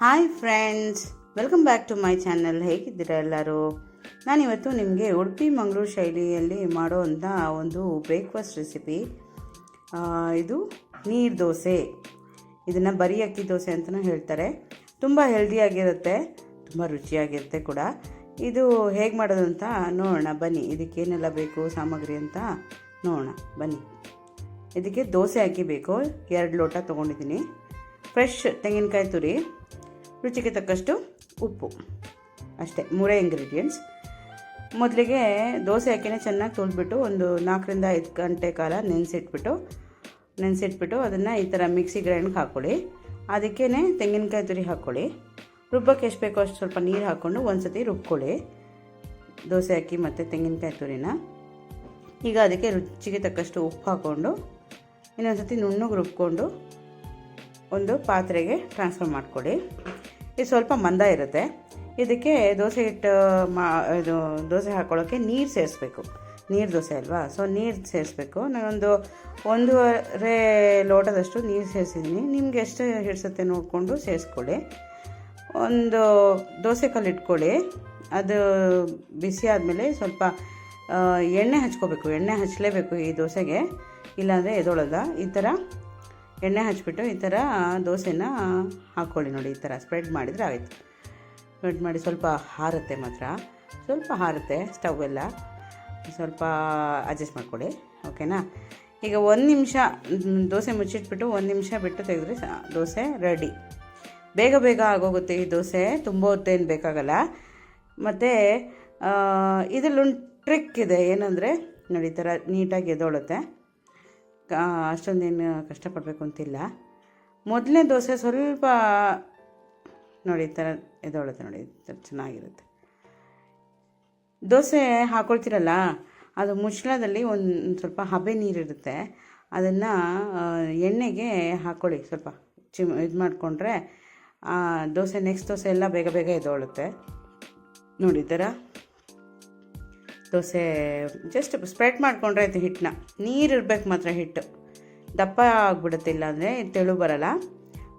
Hi friends, welcome back to my channel. ಹೇಗಿದ್ದೀರಾ ಎಲ್ಲರೂ? ನಾನಿವತ್ತು ನಿಮಗೆ ಉಡುಪಿ ಮಂಗಳೂರು ಶೈಲಿಯಲ್ಲಿ ಮಾಡುವಂಥ ಒಂದು ಬ್ರೇಕ್ಫಾಸ್ಟ್ ರೆಸಿಪಿ. ಇದು ನೀರು ದೋಸೆ. ಇದನ್ನು ಬರೀ ಅಕ್ಕಿ ದೋಸೆ ಅಂತಲೂ ಹೇಳ್ತಾರೆ. ತುಂಬ ಹೆಲ್ದಿಯಾಗಿರುತ್ತೆ ತುಂಬ ರುಚಿಯಾಗಿರುತ್ತೆ ಕೂಡ. ಇದು ಹೇಗೆ ಮಾಡೋದು ಅಂತ ನೋಡೋಣ. ಬನ್ನಿ ಇದಕ್ಕೇನೆಲ್ಲ ಬೇಕು, ಸಾಮಗ್ರಿ ಅಂತ ನೋಡೋಣ. ಬನ್ನಿ. ಇದಕ್ಕೆ ದೋಸೆ ಅಕ್ಕಿ ಬೇಕು ಎರಡು ಲೋಟ ತೊಗೊಂಡಿದ್ದೀನಿ. ಫ್ರೆಶ್ ತೆಂಗಿನಕಾಯಿ ತುರಿ ರುಚಿಗೆ ತಕ್ಕಷ್ಟು ಉಪ್ಪು. ಅಷ್ಟೇ, ಮೂರೇ ಇಂಗ್ರೀಡಿಯೆಂಟ್ಸ್ ಮೊದಲಿಗೆ ದೋಸೆ ಹಾಕಿನೇ ಚೆನ್ನಾಗಿ ತೊಳೆದ್ಬಿಟ್ಟು ಒಂದು ನಾಲ್ಕರಿಂದ ಐದು ಗಂಟೆ ಕಾಲ ನೆನೆಸಿಟ್ಬಿಟ್ಟು ನೆನೆಸಿಟ್ಬಿಟ್ಟು ಅದನ್ನು ಈ ಥರ ಮಿಕ್ಸಿ ಗ್ರೈಂಡ್ಗೆ ಹಾಕ್ಕೊಳ್ಳಿ ಅದಕ್ಕೇ ತೆಂಗಿನಕಾಯಿ ತುರಿ ಹಾಕ್ಕೊಳ್ಳಿ ರುಬ್ಬಕ್ಕೆ ಎಷ್ಟು ಬೇಕೋ ಅಷ್ಟು ಸ್ವಲ್ಪ ನೀರು ಹಾಕ್ಕೊಂಡು ಒಂದು ಸತಿ ರುಬ್ಕೊಳ್ಳಿ. ದೋಸೆ ಹಾಕಿ ಮತ್ತು ತೆಂಗಿನಕಾಯಿ ತುರಿನ. ಈಗ ಅದಕ್ಕೆ ರುಚಿಗೆ ತಕ್ಕಷ್ಟು ಉಪ್ಪು ಹಾಕ್ಕೊಂಡು ಇನ್ನೊಂದು ಸತಿ ನುಣ್ಣಗೆ ರುಬ್ಕೊಂಡು ಒಂದು ಪಾತ್ರೆಗೆ ಟ್ರಾನ್ಸ್ಫರ್ ಮಾಡಿಕೊಡಿ ಇದು ಸ್ವಲ್ಪ ಮಂದ ಇರುತ್ತೆ. ಇದಕ್ಕೆ ದೋಸೆ ಹಿಟ್ಟು, ಮಾ, ಇದು ದೋಸೆ ಹಾಕ್ಕೊಳ್ಳೋಕ್ಕೆ ನೀರು ಸೇರಿಸ್ಬೇಕು. ನೀರು ದೋಸೆ ಅಲ್ವಾ? ಸೊ ನೀರು ಸೇರಿಸ್ಬೇಕು. ನಾನೊಂದು ಒಂದೂವರೆ ಲೋಟದಷ್ಟು ನೀರು ಸೇರಿಸಿದ್ದೀನಿ. ನಿಮ್ಗೆ ಎಷ್ಟು ಹಿಡಿಸುತ್ತೆ ನೋಡಿಕೊಂಡು ಸೇರಿಸ್ಕೊಳ್ಳಿ. ಒಂದು ದೋಸೆ ಕಲ್ಲು ಇಟ್ಕೊಳ್ಳಿ. ಅದು ಬಿಸಿ ಆದಮೇಲೆ ಸ್ವಲ್ಪ ಎಣ್ಣೆ ಹಚ್ಕೋಬೇಕು. ಎಣ್ಣೆ ಹಚ್ಚಲೇಬೇಕು ಈ ದೋಸೆಗೆ. ಇಲ್ಲಾಂದರೆ ಎದೊಳಲ್ಲ. ಈ ಥರ ಎಣ್ಣೆ ಹಚ್ಬಿಟ್ಟು ಈ ಥರ ದೋಸೆನ ಹಾಕ್ಕೊಳ್ಳಿ ನೋಡಿ, ಈ ಥರ ಸ್ಪ್ರೆಡ್ ಮಾಡಿದರೆ ಆಯಿತು. ಸ್ಪ್ರೆಡ್ ಮಾಡಿ ಸ್ವಲ್ಪ ಹಾರುತ್ತೆ ಮಾತ್ರ. ಸ್ವಲ್ಪ ಹಾರುತ್ತೆ ಸ್ಟವ್ ಎಲ್ಲ. ಸ್ವಲ್ಪ ಅಡ್ಜಸ್ಟ್ ಮಾಡ್ಕೊಳ್ಳಿ ಓಕೆನಾ ಈಗ ಒಂದು ನಿಮಿಷ, ದೋಸೆ ಮುಚ್ಚಿಟ್ಬಿಟ್ಟು ಒಂದು ನಿಮಿಷ ಬಿಟ್ಟು ತೆಗೆದ್ರೆ ದೋಸೆ ರೆಡಿ ಬೇಗ ಬೇಗ ಆಗೋಗುತ್ತೆ ಈ ದೋಸೆ ತುಂಬ ಹೊತ್ತೇನು ಬೇಕಾಗಲ್ಲ. ಮತ್ತು ಇದರಲ್ಲೊಂದು ಟ್ರಿಕ್ ಇದೆ, ಏನಂದರೆ ನೋಡಿ, ಈ ಥರ ನೀಟಾಗಿ ಎದೊಳುತ್ತೆ ಅಷ್ಟೊಂದೇನು ಕಷ್ಟಪಡಬೇಕು ಅಂತಿಲ್ಲ. ಮೊದಲನೇ ದೋಸೆ ಸ್ವಲ್ಪ ನೋಡಿ, ಈ ಥರ ಎದೊಳುತ್ತೆ ನೋಡಿ ಚೆನ್ನಾಗಿರುತ್ತೆ. ದೋಸೆ ಹಾಕೊಳ್ತೀರಲ್ಲ, ಅದು ಮುಚ್ಚಳದಲ್ಲಿ ಒಂದು ಸ್ವಲ್ಪ ಹಬೆ ನೀರಿರುತ್ತೆ. ಅದನ್ನು ಎಣ್ಣೆಗೆ ಹಾಕ್ಕೊಳ್ಳಿ ಸ್ವಲ್ಪ ಚಿಮ್, ಇದು ಮಾಡಿಕೊಂಡ್ರೆ ದೋಸೆ ನೆಕ್ಸ್ಟ್ ದೋಸೆ ಎಲ್ಲ ಬೇಗ ಬೇಗ ಎದೊಳುತ್ತೆ. ನೋಡಿ, ಈ ದೋಸೆ ಜಸ್ಟ್ ಸ್ಪ್ರೆಡ್ ಮಾಡಿಕೊಂಡ್ರೆ ಇದು ಹಿಟ್ಟನ್ನ ನೀರು ಇರಬೇಕು ಮಾತ್ರ ಹಿಟ್ಟು. ದಪ್ಪ ಆಗಿಬಿಡುತ್ತೆ, ಇಲ್ಲಾಂದರೆ ತೆಳು ಬರಲ್ಲ.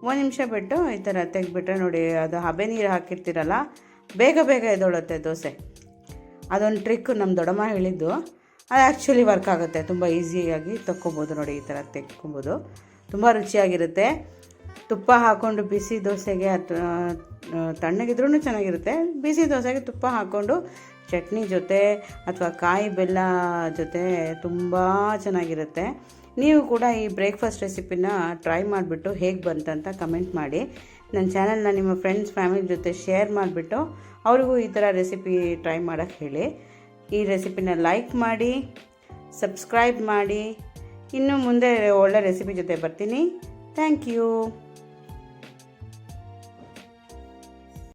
ಒಂದು ನಿಮಿಷ ಬಿಟ್ಟು ಈ ಥರ ತೆಗೆದ್ಬಿಟ್ರೆ ನೋಡಿ, ಅದು ಹಬೆ ನೀರು ಹಾಕಿರ್ತೀರಲ್ಲ, ಬೇಗ ಬೇಗ ಎದೊಳುತ್ತೆ ದೋಸೆ. ಅದೊಂದು ಟ್ರಿಕ್ ನಮ್ಮ ದೊಡ್ಡಮ್ಮ ಹೇಳಿದ್ದು. ಅದು ಆ್ಯಕ್ಚುಲಿ ವರ್ಕ್ ಆಗುತ್ತೆ, ತುಂಬ ಈಸಿಯಾಗಿ ತಕ್ಕೊಬೋದು ನೋಡಿ, ಈ ಥರ ತೆಕ್ಕೊಬೋದು ತುಂಬ ರುಚಿಯಾಗಿರುತ್ತೆ. ತುಪ್ಪ ಹಾಕ್ಕೊಂಡು ಬಿಸಿ ದೋಸೆಗೆ ಅಥವಾ ತಣ್ಣಗಿದ್ರೂ ಚೆನ್ನಾಗಿರುತ್ತೆ. ಬಿಸಿ ದೋಸೆಗೆ ತುಪ್ಪ ಹಾಕ್ಕೊಂಡು ಚಟ್ನಿ ಜೊತೆ ಅಥವಾ ಕಾಯಿ ಬೆಲ್ಲ ಜೊತೆ ತುಂಬ ಚೆನ್ನಾಗಿರುತ್ತೆ. ನೀವು ಕೂಡ ಈ ಬ್ರೇಕ್ಫಾಸ್ಟ್ ರೆಸಿಪಿನ ಟ್ರೈ ಮಾಡಿಬಿಟ್ಟು ಹೇಗೆ ಬಂತಂತ ಕಮೆಂಟ್ ಮಾಡಿ. ನನ್ನ ಚಾನಲ್ನ ನಿಮ್ಮ ಫ್ರೆಂಡ್ಸ್ ಫ್ಯಾಮಿಲಿ ಜೊತೆ ಶೇರ್ ಮಾಡಿಬಿಟ್ಟು ಅವ್ರಿಗೂ ಈ ಥರ ರೆಸಿಪಿ ಟ್ರೈ ಮಾಡೋಕ್ಕೆ ಹೇಳಿ. ಈ ರೆಸಿಪಿನ ಲೈಕ್ ಮಾಡಿ ಸಬ್ಸ್ಕ್ರೈಬ್ ಮಾಡಿ. ಇನ್ನು ಮುಂದೆ ಒಳ್ಳೆ ರೆಸಿಪಿ ಜೊತೆ ಬರ್ತೀನಿ. Thank you